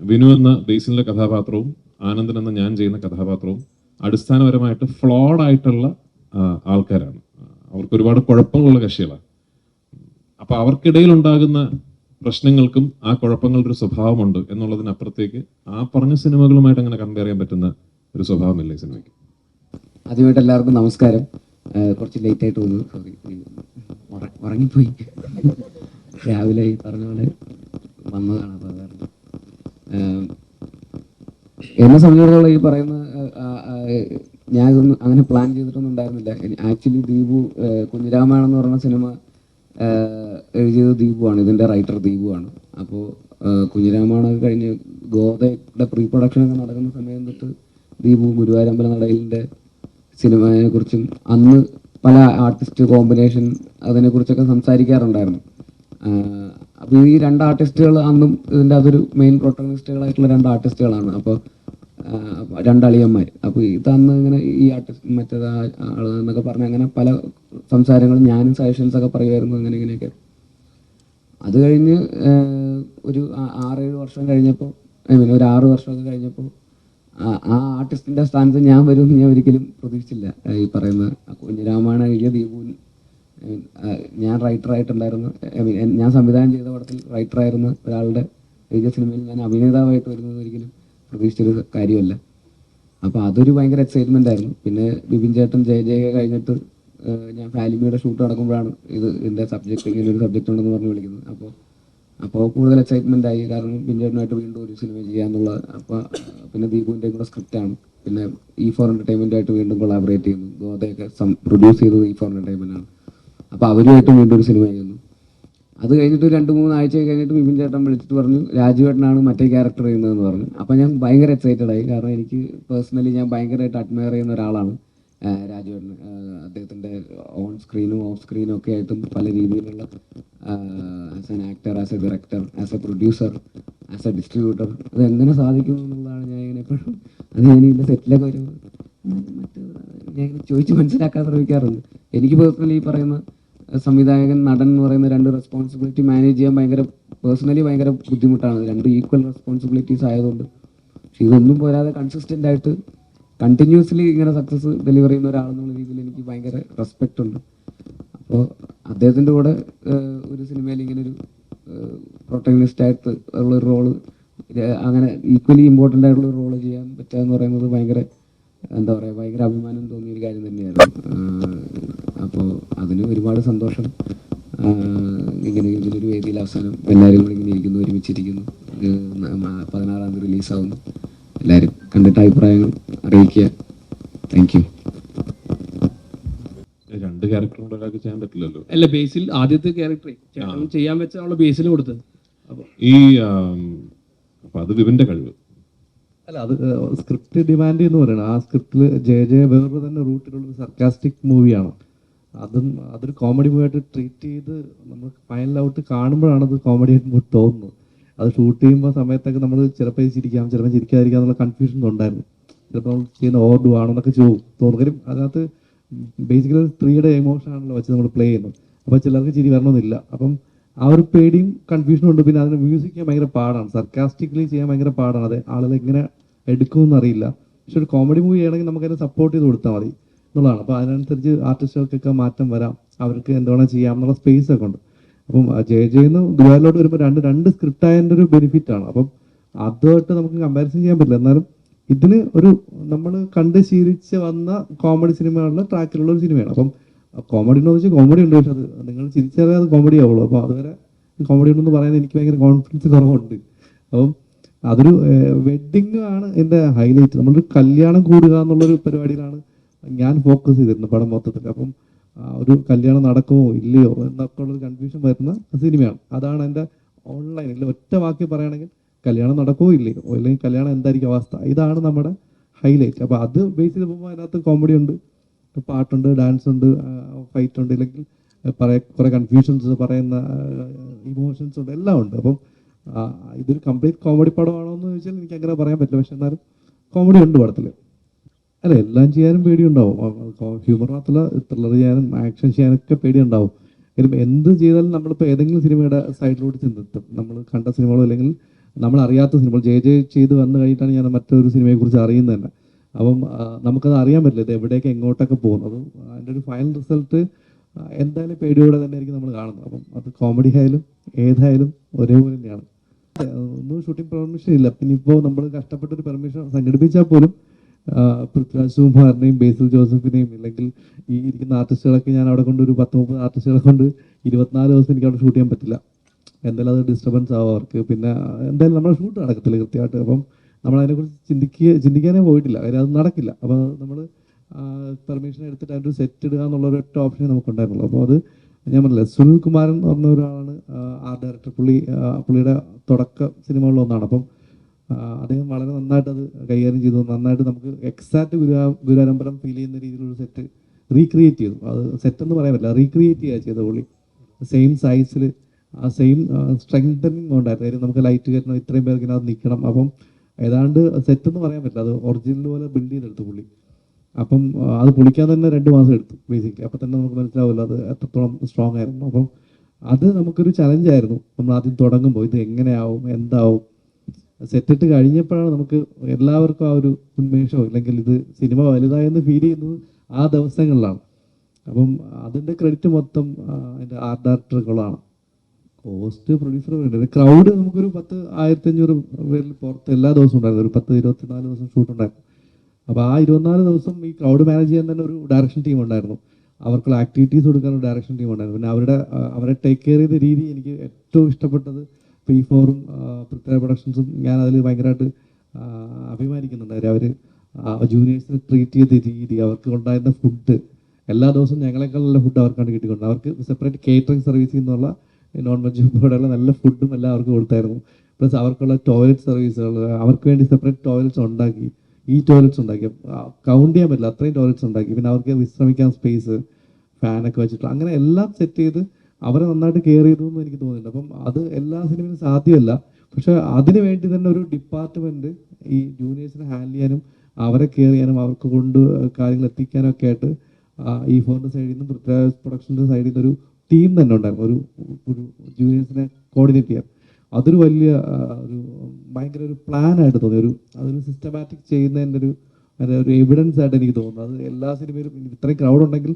വിനു എന്ന ബേസിലെ കഥാപാത്രവും ആനന്ദൻ എന്ന ഞാൻ ചെയ്യുന്ന കഥാപാത്രവും അടിസ്ഥാനപരമായിട്ട് ഫ്ലോഡ് ആയിട്ടുള്ള ആൾക്കാരാണ്. അവർക്ക് ഒരുപാട് കുഴപ്പങ്ങളുള്ള കക്ഷികളാണ്. അപ്പൊ അവർക്കിടയിൽ ഉണ്ടാകുന്ന പ്രശ്നങ്ങൾക്കും ആ കുഴപ്പങ്ങളുടെ ഒരു സ്വഭാവമുണ്ട് എന്നുള്ളതിനപ്പുറത്തേക്ക് ആ പറഞ്ഞ സിനിമകളുമായിട്ട് അങ്ങനെ കമ്പയർ ചെയ്യാൻ പറ്റുന്ന ഒരു സ്വഭാവമില്ല ഈ സിനിമയ്ക്ക്. ആദ്യമായിട്ട് എല്ലാവർക്കും നമസ്കാരം. കുറച്ച് ലേറ്റ് ആയിട്ട് വന്നു. സോറി ഉറങ്ങിപ്പോയി. രാവിലെ ഈ പറഞ്ഞ പോലെ വന്നതാണ്. അപ്പോൾ എന്നെ സംബന്ധിച്ചിടത്തോളം ഈ പറയുന്ന ഞാൻ ഇതൊന്നും അങ്ങനെ പ്ലാൻ ചെയ്തിട്ടൊന്നും ഉണ്ടായിരുന്നില്ല. ആക്ച്വലി ദീപു കുഞ്ഞിരാമായണം എന്ന് പറയുന്ന സിനിമ എഴുതിയത് ദീപുവാണ്. ഇതിന്റെ റൈറ്റർ ദീപുവാണ്. അപ്പോൾ കുഞ്ഞിരാമായണമൊക്കെ കഴിഞ്ഞ് ഗോതയുടെ പ്രീ പ്രൊഡക്ഷൻ ഒക്കെ നടക്കുന്ന സമയം തൊട്ട് ദീപു ഗുരുവായൂരമ്പല നടയിലിന്റെ സിനിമയെ കുറിച്ചും അന്ന് പല ആർട്ടിസ്റ്റ് കോമ്പിനേഷൻ അതിനെക്കുറിച്ചൊക്കെ സംസാരിക്കാറുണ്ടായിരുന്നു. ആഹ് അപ്പൊ ഈ രണ്ട് ആർട്ടിസ്റ്റുകൾ അന്നും ഇതിന്റെ അതൊരു മെയിൻ പ്രൊട്ടഗണിസ്റ്റുകളായിട്ടുള്ള രണ്ട് ആർട്ടിസ്റ്റുകളാണ് അപ്പോൾ രണ്ടളിയന്മാർ. അപ്പോൾ ഇത് അന്ന് ഇങ്ങനെ ഈ ആർട്ടിസ്റ്റ് മറ്റേത് ആ ആൾ എന്നൊക്കെ പറഞ്ഞ് അങ്ങനെ പല സംസാരങ്ങളും ഞാനും സജഷൻസ് ഒക്കെ പറയുമായിരുന്നു അങ്ങനെ ഇങ്ങനെയൊക്കെ. അത് കഴിഞ്ഞ് ഒരു ആറേഴ് വർഷം കഴിഞ്ഞപ്പോൾ ഐ മീൻ ഒരു ആറ് വർഷമൊക്കെ കഴിഞ്ഞപ്പോൾ ആ- ആർട്ടിസ്റ്റിന്റെ സ്ഥാനത്ത് ഞാൻ വരുമെന്ന് ഞാൻ ഒരിക്കലും പ്രതീക്ഷിച്ചില്ല. ഈ പറയുന്ന കുഞ്ഞിരാമായണ എഴുതിയ ദീപുൻ ആ, ഞാൻ റൈറ്റർ ആയിട്ടുണ്ടായിരുന്നു ഐ മീൻ ഞാൻ സംവിധാനം ചെയ്ത പടത്തിൽ റൈറ്റർ ആയിരുന്ന ഒരാളുടെ എഴുതിയ സിനിമയിൽ ഞാൻ അഭിനേതാവായിട്ട് വരുന്നത് ഒരിക്കലും പ്രതീക്ഷിച്ചൊരു കാര്യമല്ല. അപ്പോൾ അതൊരു ഭയങ്കര എക്സൈറ്റ്മെന്റ് ആയിരുന്നു. പിന്നെ ബിപിൻ ചേട്ടൻ ജയ ജയ കഴിഞ്ഞിട്ട് ഞാൻ ഫാലിമിയുടെ ഷൂട്ട് നടക്കുമ്പോഴാണ് ഇത് ഇതിന്റെ സബ്ജക്റ്റ് ഇങ്ങനെ ഒരു സബ്ജക്റ്റ് ഉണ്ടെന്ന് പറഞ്ഞ് വിളിക്കുന്നത്. അപ്പോൾ അപ്പോൾ കൂടുതൽ എക്സൈറ്റ്മെന്റ് ആയി. കാരണം ബിൻചേട്ടനായിട്ട് വീണ്ടും ഒരു സിനിമ ചെയ്യാന്നുള്ള അപ്പോൾ പിന്നെ ദീപുവിന്റെ കൂടെ സ്ക്രിപ്റ്റാണ് പിന്നെ ഇ ഫോർ എന്റർടൈൻമെന്റ് ആയിട്ട് വീണ്ടും കൊളാബറേറ്റ് ചെയ്യുന്നു. ഗോതയൊക്കെ പ്രൊഡ്യൂസ് ചെയ്തത് ഇ ഫോർ എന്റർടൈൻമെന്റ് ആണ്. അപ്പോൾ അവരുമായിട്ടും വീണ്ടും ഒരു സിനിമ ചെയ്യുന്നു. അത് കഴിഞ്ഞിട്ട് രണ്ട് മൂന്ന് ആഴ്ച കഴിഞ്ഞിട്ട് വിപിൻ ചേട്ടൻ വിളിച്ചിട്ട് പറഞ്ഞു രാജുവേട്ടനാണ് മറ്റേ ക്യാരക്ടർ ചെയ്യുന്നതെന്ന് പറഞ്ഞു. അപ്പോൾ ഞാൻ ഭയങ്കര എക്സൈറ്റഡ് ആയി. കാരണം എനിക്ക് പേഴ്സണലി ഞാൻ ഭയങ്കരമായിട്ട് അഡ്മയർ ചെയ്യുന്ന ഒരാളാണ് രാജുവേട്ടൻ അദ്ദേഹത്തിന്റെ ഓൺ സ്ക്രീനും ഓഫ് സ്ക്രീനും ഒക്കെ ആയിട്ടും പല രീതിയിലുള്ള as an actor as a director as a producer as a distributor അത് എങ്ങനെ സാധിക്കുന്നു എന്നുള്ളതാണ് ഞാൻ ഇങ്ങനെ എപ്പോഴും അത് ഞാൻ ഇതിന്റെ സെറ്റിലൊക്കെ വരുമ്പോൾ മറ്റേ ഞാൻ ചോദിച്ച് മനസ്സിലാക്കാൻ ശ്രമിക്കാറുണ്ട്. എനിക്ക് പേഴ്സണലി ഈ പറയുന്ന സംവിധായകൻ നടൻ എന്ന് പറയുന്ന രണ്ട് റെസ്പോൺസിബിലിറ്റി മാനേജ് ചെയ്യാൻ ഭയങ്കര പേഴ്സണലി ഭയങ്കര ബുദ്ധിമുട്ടാണ്. രണ്ട് ഈക്വൽ റെസ്പോൺസിബിലിറ്റീസ് ആയതുകൊണ്ട്. പക്ഷെ ഇതൊന്നും പോരാതെ കൺസിസ്റ്റന്റ് ആയിട്ട് കണ്ടിന്യൂസ്ലി ഇങ്ങനെ സക്സസ് ഡെലിവർ ചെയ്യുന്ന ഒരാളെന്നുള്ള രീതിയിൽ എനിക്ക് ഭയങ്കര റെസ്പെക്റ്റ് ഉണ്ട്. അപ്പോൾ അദ്ദേഹത്തിന്റെ കൂടെ ഒരു സിനിമയിൽ ഇങ്ങനെ ഒരു പ്രൊട്ടഗനിസ്റ്റ് ആയിട്ട് ഉള്ള ഒരു റോൾ അങ്ങനെ ഈക്വലി ഇമ്പോർട്ടന്റ് ആയിട്ടുള്ള ഒരു റോൾ ചെയ്യാൻ പറ്റുക എന്ന് പറയുന്നത് ഭയങ്കര എന്താ പറയുക ഭയങ്കര അഭിമാനം തോന്നിയ ഒരു കാര്യം തന്നെയായിരുന്നു അപ്പോൾ അതിന് ഒരുപാട് സന്തോഷം. ഇങ്ങനെ ഇതിലൊരു വേദിയിൽ അവസാനം എല്ലാവരും കൂടി ഇങ്ങനെ ഇരിക്കുന്നു ഒരുമിച്ചിരിക്കുന്നു. പതിനാറാം തീയതി റിലീസാവുന്നു. എല്ലാവരും കണ്ടിട്ട് അഭിപ്രായങ്ങൾ അറിയിക്കുക. താങ്ക് യു രണ്ട് ക്യാരക്ടർ ഒരാൾക്ക് ചെയ്യാൻ പറ്റില്ലല്ലോ. അല്ല ബേസിൽ ആദ്യത്തെ ക്യാരക്ടറെ ചെയ്യാൻ ചെയ്യാൻ വെച്ചാണല്ലോ ബേസിൽ കൊടുത്തത്. ഈ അപ്പൊ അത് വിപിന്റെ കഴിവ്. അല്ല അത് സ്ക്രിപ്റ്റ് ഡിമാൻഡ് എന്ന് പറയുന്നത് ആ സ്ക്രിപ്റ്റിൽ ജെ ജെ വേറൊരു തന്നെ റൂട്ടിലുള്ള സർക്കാസ്റ്റിക് മൂവിയാണ് അതും അതൊരു കോമഡി മൂവായിട്ട് ട്രീറ്റ് ചെയ്ത് നമ്മൾ ഫൈനൽ ഔട്ട് കാണുമ്പോഴാണ് അത് കോമഡി ആയിട്ട് തോന്നുന്നത്. അത് ഷൂട്ട് ചെയ്യുമ്പോൾ സമയത്തൊക്കെ നമ്മൾ ചിലപ്പോൾ ചിരിക്കാം ചിലപ്പോൾ ചിരിക്കാതിരിക്കാം എന്നുള്ള കൺഫ്യൂഷൻ ഉണ്ടായിരുന്നു. ചിലപ്പോൾ നമ്മൾ ചെയ്യുന്ന ഓർഡു ആണെന്നൊക്കെ ചോ തോന്നുകയും അതിനകത്ത് ബേസിക്കലി സ്ത്രീയുടെ എമോഷൻ ആണല്ലോ വെച്ച് നമ്മൾ പ്ലേ ചെയ്യുന്നത്. അപ്പോൾ ചിലർക്ക് ചിരി വരണമെന്നില്ല. അപ്പം ആ ഒരു പേടിയും കൺഫ്യൂഷനും ഉണ്ട്. പിന്നെ അതിന് മ്യൂസിക് ചെയ്യാൻ ഭയങ്കര പാടാണ്. സർക്കാസ്റ്റിക്കലി ചെയ്യാൻ ഭയങ്കര പാടാണ്. അത് ആളുകൾ എങ്ങനെ എടുക്കുമെന്ന് അറിയില്ല. പക്ഷെ ഒരു കോമഡി മൂവി ചെയ്യണമെങ്കിൽ നമുക്ക് അതിനെ സപ്പോർട്ട് ചെയ്ത് കൊടുത്താൽ മതി. എന്നുള്ളതാണ്. അപ്പോൾ അതിനനുസരിച്ച് ആർട്ടിസ്റ്റുകൾക്കൊക്കെ മാറ്റം വരാം. അവർക്ക് എന്തുവേണം ചെയ്യാം എന്നുള്ള സ്പേസ് ഒക്കെ ഉണ്ട് അപ്പം ജയ ജയെന്ന് ദുബായിലോട്ട് വരുമ്പോൾ രണ്ട് രണ്ട് സ്ക്രിപ്റ്റ് ആയതിന്റെ ഒരു ബെനിഫിറ്റ് ആണ്. അപ്പം അതുമായിട്ട് നമുക്ക് കമ്പാരിസൺ ചെയ്യാൻ പറ്റില്ല. എന്നാലും ഇതിന് ഒരു നമ്മൾ കണ്ട് ശീലിച്ച് വന്ന കോമഡി സിനിമകളുടെ ട്രാക്കിലുള്ള ഒരു സിനിമയാണ് അപ്പം കോമഡി എന്ന് വെച്ചാൽ കോമഡി ഉണ്ട്. പക്ഷെ അത് നിങ്ങൾ ചിരിച്ചാലേ അത് കോമഡി ആവുള്ളൂ. അപ്പോൾ അതുവരെ കോമഡി ഉണ്ടെന്ന് പറയാൻ എനിക്ക് ഭയങ്കര കോൺഫിഡൻസ് കുറവുണ്ട്. അപ്പം അതൊരു വെഡിങ് ആണ് എന്റെ ഹൈലൈറ്റ് നമ്മളൊരു കല്യാണം കൂടുക എന്നുള്ളൊരു പരിപാടിയിലാണ് ഞാൻ ഫോക്കസ് ചെയ്തിരുന്നു പടം മൊത്തത്തിൽ. അപ്പം ഒരു കല്യാണം നടക്കുമോ ഇല്ലയോ എന്നൊക്കെ ഉള്ളൊരു കൺഫ്യൂഷൻ വരുന്ന സിനിമയാണ്. അതാണ് എന്റെ ഓൺലൈനിൽ ഒറ്റ വാക്കി പറയുകയാണെങ്കിൽ കല്യാണം നടക്കുമോ ഇല്ലയോ? അല്ലെങ്കിൽ കല്യാണം എന്തായിരിക്കും അവസ്ഥ? ഇതാണ് നമ്മുടെ ഹൈലൈറ്റ് അപ്പോൾ അത് ബേസ് ചെയ്ത് പോകുമ്പോൾ അതിനകത്ത് കോമഡി ഉണ്ട് പാട്ടുണ്ട് ഡാൻസ് ഉണ്ട് ഫൈറ്റ് ഉണ്ട് ഇല്ലെങ്കിൽ പറയാ കുറേ കൺഫ്യൂഷൻസ് പറയുന്ന ഇമോഷൻസ് ഉണ്ട് എല്ലാം ഉണ്ട്. അപ്പം ഇതൊരു കംപ്ലീറ്റ് കോമഡി പടമാണോ എന്ന് ചോദിച്ചാൽ എനിക്ക് അങ്ങനെ പറയാൻ പറ്റില്ല. പക്ഷേ എന്നാലും കോമഡി ഉണ്ട് പടത്തിൽ അല്ല എല്ലാം ചെയ്യാനും പേടിയുണ്ടാവും. ഹ്യൂമർ മാത്രമല്ല ത്രില്ലർ ചെയ്യാനും ആക്ഷൻ ചെയ്യാനൊക്കെ പേടിയുണ്ടാവും. എങ്കിലും എന്ത് ചെയ്താലും നമ്മളിപ്പോൾ ഏതെങ്കിലും സിനിമയുടെ സൈഡിലോട്ട് ചിന്തിത്തും നമ്മൾ കണ്ട സിനിമകളോ അല്ലെങ്കിൽ നമ്മൾ അറിയാത്ത സിനിമകൾ. ജെ ജെ ചെയ്ത് വന്നു കഴിഞ്ഞിട്ടാണ് ഞാൻ മറ്റൊരു സിനിമയെക്കുറിച്ച് അറിയുന്നത് തന്നെ. അപ്പം നമുക്കത് അറിയാൻ പറ്റില്ല. ഇത് എവിടെയൊക്കെ എങ്ങോട്ടൊക്കെ പോകും അപ്പം അതിന്റെ ഒരു ഫൈനൽ റിസൾട്ട് എന്തായാലും പേടിയോടെ തന്നെ ആയിരിക്കും നമ്മൾ കാണുന്നത്. അപ്പം അത് കോമഡി ആയാലും ഏതായാലും ഒരേപോലെ തന്നെയാണ്. ഒന്നും ഷൂട്ടിംഗ് പെർമിഷൻ ഇല്ല. പിന്നെ ഇപ്പോൾ നമ്മൾ കഷ്ടപ്പെട്ടൊരു പെർമിഷൻ സംഘടിപ്പിച്ചാൽ പോലും പൃഥ്വിരാജ് സുകുമാറിനെയും ബേസിൽ ജോസഫിനെയും ഇല്ലെങ്കിൽ ഈ ഇരിക്കുന്ന ആർട്ടിസ്റ്റുകളൊക്കെ ഞാൻ അവിടെ കൊണ്ട് ഒരു പത്ത് മുപ്പത് ആർട്ടിസ്റ്റുകളെ കൊണ്ട് ഇരുപത്തിനാല് ദിവസം എനിക്ക് അവിടെ ഷൂട്ട് ചെയ്യാൻ പറ്റില്ല. എന്തായാലും അത് ഡിസ്റ്റർബൻസ് ആവും അവർക്ക്. പിന്നെ എന്തായാലും നമ്മുടെ ഷൂട്ട് നടക്കത്തില്ല കൃത്യമായിട്ട്. അപ്പം നമ്മൾ അതിനെക്കുറിച്ച് ചിന്തിക്കുക ചിന്തിക്കാനേ പോയിട്ടില്ല. കാര്യം അത് നടക്കില്ല. അപ്പോൾ നമ്മൾ പെർമിഷൻ എടുത്തിട്ട് അതിന്റെ സെറ്റ് ഇടുക എന്നുള്ള ഒരു ഒറ്റ ഓപ്ഷനേ നമുക്കുണ്ടായിരുന്നുള്ളൂ. അപ്പോൾ അത് ഞാൻ പറഞ്ഞില്ല സുനിൽ കുമാരൻ എന്ന് പറഞ്ഞ ഒരാളാണ് ആർട്ട് ഡയറക്ടർ പുള്ളി പുള്ളിയുടെ തുടക്ക സിനിമകളിൽ ഒന്നാണ്. അപ്പം അദ്ദേഹം വളരെ നന്നായിട്ട് അത് കൈകാര്യം ചെയ്തു. നന്നായിട്ട് നമുക്ക് എക്സാക്ട് ഗുരുവാ ഗുരുവാരമ്പലം ഫീൽ ചെയ്യുന്ന രീതിയിലുള്ള സെറ്റ് റീക്രിയേറ്റ് ചെയ്തു. അത് സെറ്റ് എന്ന് പറയാൻ പറ്റില്ല റീക്രിയേറ്റ് ചെയ്യുക ചെയ്ത പുള്ളി. സെയിം സൈസിൽ ആ സെയിം സ്ട്രെങ്തനിങ് ഉണ്ടായിരുന്നു അതായത് നമുക്ക് ലൈറ്റ് കയറ്റണം ഇത്രയും പേർക്ക് ഇതിനകത്ത് നിൽക്കണം. അപ്പം ഏതാണ്ട് സെറ്റ് എന്ന് പറയാൻ പറ്റില്ല അത് ഒറിജിനൽ പോലെ ബിൽഡ് ചെയ്തെടുത്തു പുള്ളി. അപ്പം അത് പൊളിക്കാൻ തന്നെ രണ്ട് മാസം എടുത്തു ബേസിക്കലി അപ്പം തന്നെ നമുക്ക് മനസ്സിലാവില്ല അത് എത്രത്തോളം സ്ട്രോങ് ആയിരുന്നു. അപ്പം അത് നമുക്കൊരു ചലഞ്ചായിരുന്നു നമ്മൾ ആദ്യം തുടങ്ങുമ്പോൾ ഇത് എങ്ങനെയാവും എന്താവും സെറ്റിട്ട് കഴിഞ്ഞപ്പോഴാണ് നമുക്ക് എല്ലാവർക്കും ആ ഒരു ഉന്മേഷമോ അല്ലെങ്കിൽ ഇത് സിനിമ വലുതായെന്ന് ഫീൽ ചെയ്യുന്നത് ആ ദിവസങ്ങളിലാണ്. അപ്പം അതിന്റെ ക്രെഡിറ്റ് മൊത്തം അതിന്റെ ആർട്ട് ഡയറക്ടറുകളാണ് കോസ്റ്റ് പ്രൊഡ്യൂസർ ക്രൗഡ് നമുക്കൊരു പത്ത് ആയിരത്തി അഞ്ഞൂറ് പേരിൽ പുറത്ത് എല്ലാ ദിവസവും ഉണ്ടായിരുന്നു. ഒരു പത്ത് ഇരുപത്തിനാല് ദിവസം ഷൂട്ട് ഉണ്ടായിരുന്നു. അപ്പോൾ ആ ഇരുപത്തിനാല് ദിവസം ഈ ക്രൗഡ് മാനേജ് ചെയ്യാൻ തന്നെ ഒരു ഡയറക്ഷൻ ടീം ഉണ്ടായിരുന്നു. അവർക്കുള്ള ആക്ടിവിറ്റീസ് കൊടുക്കാനുള്ള ഡയറക്ഷൻ ടീം ഉണ്ടായിരുന്നു. പിന്നെ അവരുടെ അവരെ ടേക്ക് കെയർ ചെയ്ത രീതി എനിക്ക് ഏറ്റവും ഇഷ്ടപ്പെട്ടത് പി ഫോറും പൃഥ്വി പ്രൊഡക്ഷൻസും ഞാൻ അതിൽ ഭയങ്കരമായിട്ട് അഭിമാനിക്കുന്നുണ്ട്. കാര്യം അവർ ജൂനിയേഴ്സിനെ ട്രീറ്റ് ചെയ്ത രീതി അവർക്ക് ഉണ്ടായിരുന്ന ഫുഡ് എല്ലാ ദിവസവും ഞങ്ങളെക്കാളുള്ള ഫുഡ് അവർക്കാണ് കിട്ടിക്കൊണ്ട് അവർക്ക് സെപ്പറേറ്റ് കേറ്ററിംഗ് സർവീസിൽ നിന്നുള്ള നോൺ വെജ് ഉൾപ്പെടെയുള്ള നല്ല ഫുഡും എല്ലാം അവർക്ക് കൊടുത്തായിരുന്നു. പ്ലസ് അവർക്കുള്ള ടോയ്ലറ്റ് സർവീസുകൾ അവർക്ക് വേണ്ടി സെപ്പറേറ്റ് ടോയ്ലറ്റ്സ് ഉണ്ടാക്കി. ഈ ടോയ്ലറ്റ്സ് ഉണ്ടാക്കി. കൗണ്ട് ചെയ്യാൻ പറ്റില്ല. അത്രയും ടോയ്ലറ്റ്സ് ഉണ്ടാക്കി. പിന്നെ അവർക്ക് വിശ്രമിക്കാൻ സ്പേസ് ഫാനൊക്കെ വെച്ചിട്ടുള്ള അങ്ങനെ എല്ലാം സെറ്റ് ചെയ്ത് അവരെ നന്നായിട്ട് കെയർ ചെയ്തു എന്ന് എനിക്ക് തോന്നുന്നുണ്ട് അപ്പം അത് എല്ലാ സിനിമയും സാധ്യമല്ല. പക്ഷെ അതിനു വേണ്ടി തന്നെ ഒരു ഡിപ്പാർട്ട്മെന്റ് ഈ ജൂനിയേഴ്സിനെ ഹാൻഡിൽ ചെയ്യാനും അവരെ കെയർ ചെയ്യാനും അവർക്ക് കൊണ്ട് കാര്യങ്ങൾ എത്തിക്കാനും ഒക്കെ ആയിട്ട് ഈ ഫോറിന്റെ സൈഡിൽ നിന്നും പൃഥ്വിരാജ് പ്രൊഡക്ഷന്റെ സൈഡിൽ നിന്ന് ഒരു ടീം തന്നെ ഉണ്ടായിരുന്നു. ഒരു ഒരു ജൂനിയേഴ്സിനെ കോർഡിനേറ്റ് ചെയ്യാൻ. അതൊരു വലിയ ഒരു ഭയങ്കര ഒരു പ്ലാൻ ആയിട്ട് തോന്നി. ഒരു അതൊരു സിസ്റ്റമാറ്റിക് ചെയ്യുന്നതിന്റെ ഒരു ഒരു എവിഡൻസ് ആയിട്ട് എനിക്ക് തോന്നുന്നു. അത് എല്ലാ സിനിമയിലും ഇത്രയും ക്രൗഡ് ഉണ്ടെങ്കിൽ